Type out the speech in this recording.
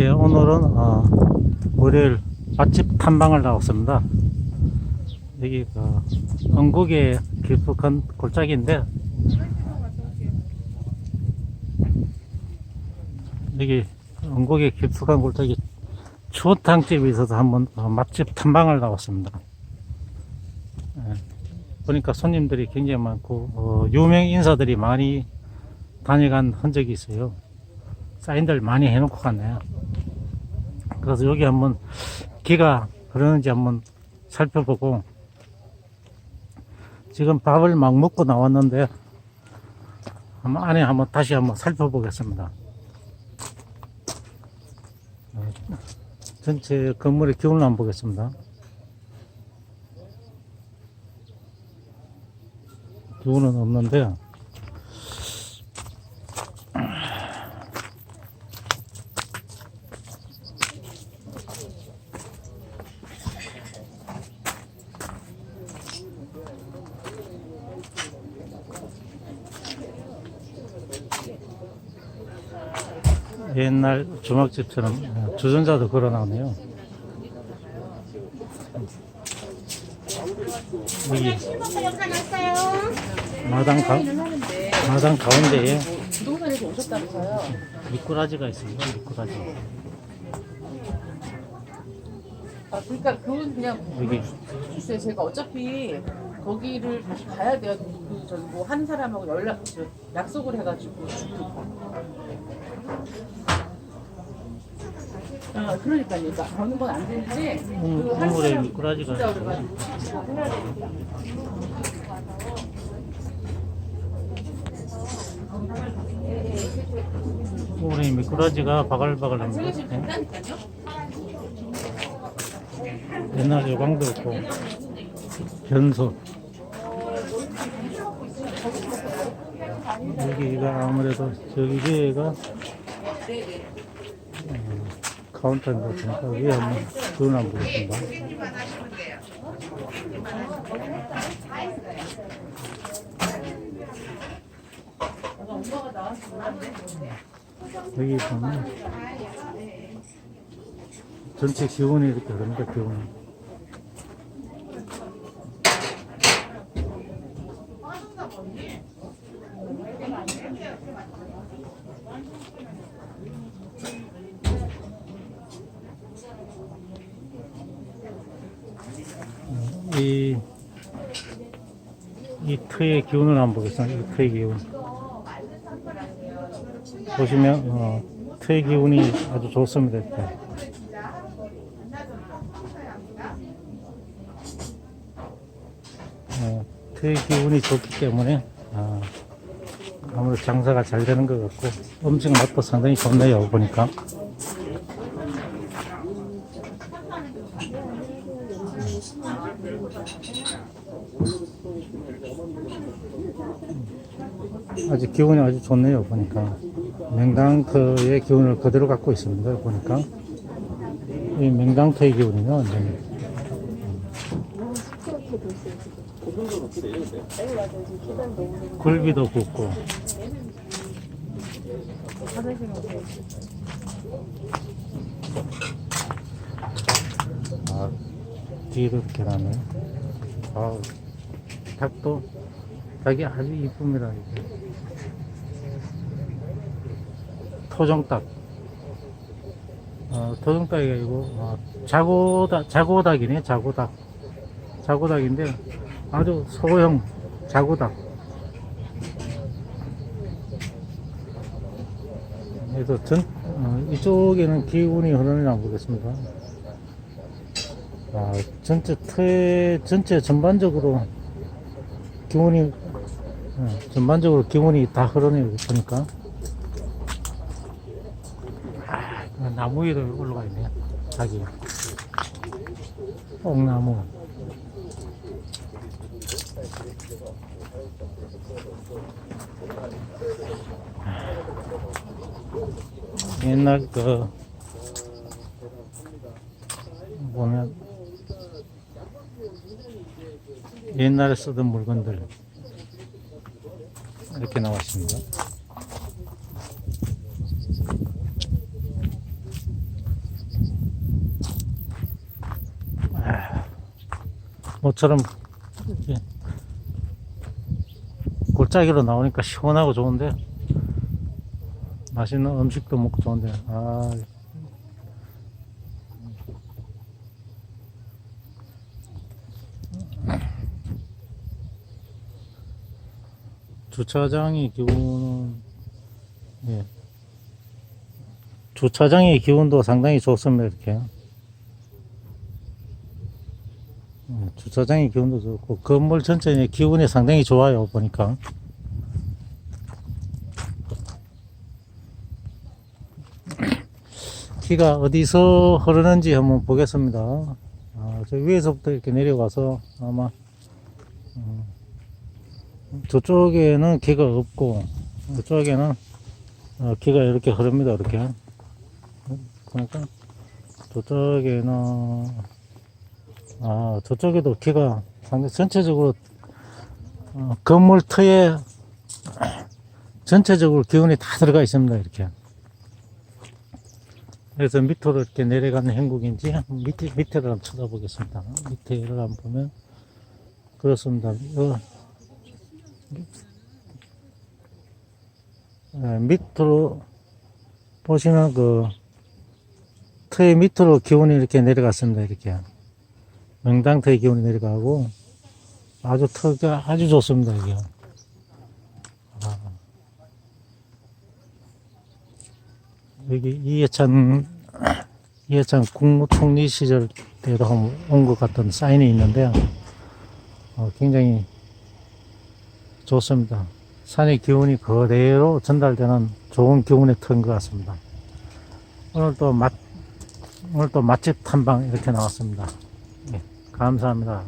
예, 오늘은 어, 월요일 맛집 탐방을 나왔습니다. 여기가 영국의 깊숙한 골짜기인데 여기 영국의 깊숙한 골짜기 추어탕집에 있어서 한번 어, 맛집 탐방을 나왔습니다. 예, 보니까 손님들이 굉장히 많고 어, 유명 인사들이 많이 다녀간 흔적이 있어요. 사인들 많이 해놓고 갔네요. 그래서 여기 한번 기가 흐르는지 한번 살펴보고 지금 밥을 막 먹고 나왔는데 한번 안에 한번 다시 한번 살펴보겠습니다. 어, 전체 건물의 기운을 한번 보겠습니다. 기운은 없는데 옛날 주막집처럼 어, 주전자도 걸어놨네요. 여기 마당 가, 마당 가운데에 부동산에서 오셨다면서요? 미꾸라지가 있습니다. 미꾸라지. 아, 그러니까 그건 그냥 여기 주세요. 제가 어차피 거기를 다시 가야 돼요. 그, 저기 뭐, 한 사람하고 연락, 저, 약속을 해가지고. 아, 그러니까요. 그러니까 버는 건 안 되는데, 음, 그한 국물에 사람 미꾸라지가 진짜. 그래가지고 해야 되니까. 우리 미꾸라지가 제가 바글바글합니다. 지금 네. 간다니까요? 옛날 요강도 있고 변소 여기가 아무래도 저기 위에가 어, 카운터인 것 같으니까 위에 한번 눈 한번 보겠습니다. 여기 보면 전체 기온이 이렇게 그럽니다, 기온이. 이, 이 트의 기운을 한번 보겠습니다. 이 트의 기운. 보시면, 어, 트의 기운이 아주 좋습니다. 이렇게. 어, 트의 기운이 좋기 때문에, 아, 아무래도 장사가 잘 되는 것 같고, 음식 맛도 상당히 좋네요, 보니까. 아주 기운이 아주 좋네요 보니까. 맹당터의 기운을 그대로 갖고 있습니다 보니까. 이 맹당터의 기운이요 완전히. 굴비도 굽고. 아 뒤에도 나네. 아 닭도 닭이 아주 이쁩니다. 토종닭. 어, 토종닭이 아니고 어, 자고닭 자고닭이네 자고닭. 자고닭인데 아주 소형 자고닭. 그래서 전 어, 이쪽에는 기운이 흐르는지 안 보겠습니다. 아, 전체 틀 전체 전반적으로 기운이 어, 전반적으로 기운이 다 흐르네요 보니까. 아, 나무 위로 올라가 있네 자기 뽕나무. 옛날 그 보면 옛날에 쓰던 물건들 이렇게 나와 있습니다. 아, 모처럼 이렇게 골짜기로 나오니까 시원하고 좋은데 맛있는 음식도 먹고 좋은데 아 주차장의 기온은 예. 주차장의 기온도 상당히 좋습니다 이렇게. 예, 주차장의 기온도 좋고 건물 전체의 기온이 상당히 좋아요 보니까. 비가 어디서 흐르는지 한번 보겠습니다. 아, 저 위에서부터 이렇게 내려가서 아마 어, 저쪽에는 기가 없고 이쪽에는 어, 기가 이렇게 흐릅니다 이렇게. 그러니까 저쪽에는 아 저쪽에도 기가 상당히 전체적으로 어, 건물 터에 전체적으로 기운이 다 들어가 있습니다 이렇게. 그래서 밑으로 이렇게 내려가는 행국인지 밑에 밑에를 한번 쳐다보겠습니다. 밑에를 한번 보면 그렇습니다. 어, 예, 밑으로 보시면 그 터의 밑으로 기온이 이렇게 내려갔습니다. 이렇게 명당터의 기온이 내려가고 아주 터가 아주 좋습니다. 이게 아. 여기 이해찬 이해찬 국무총리 시절 때도 온 것 같은 사인이 있는데요. 어, 굉장히 좋습니다. 산의 기운이 그대로 전달되는 좋은 기운의 터인 것 같습니다. 오늘 또 맛, 오늘 또 맛집 탐방 이렇게 나왔습니다. 예, 감사합니다.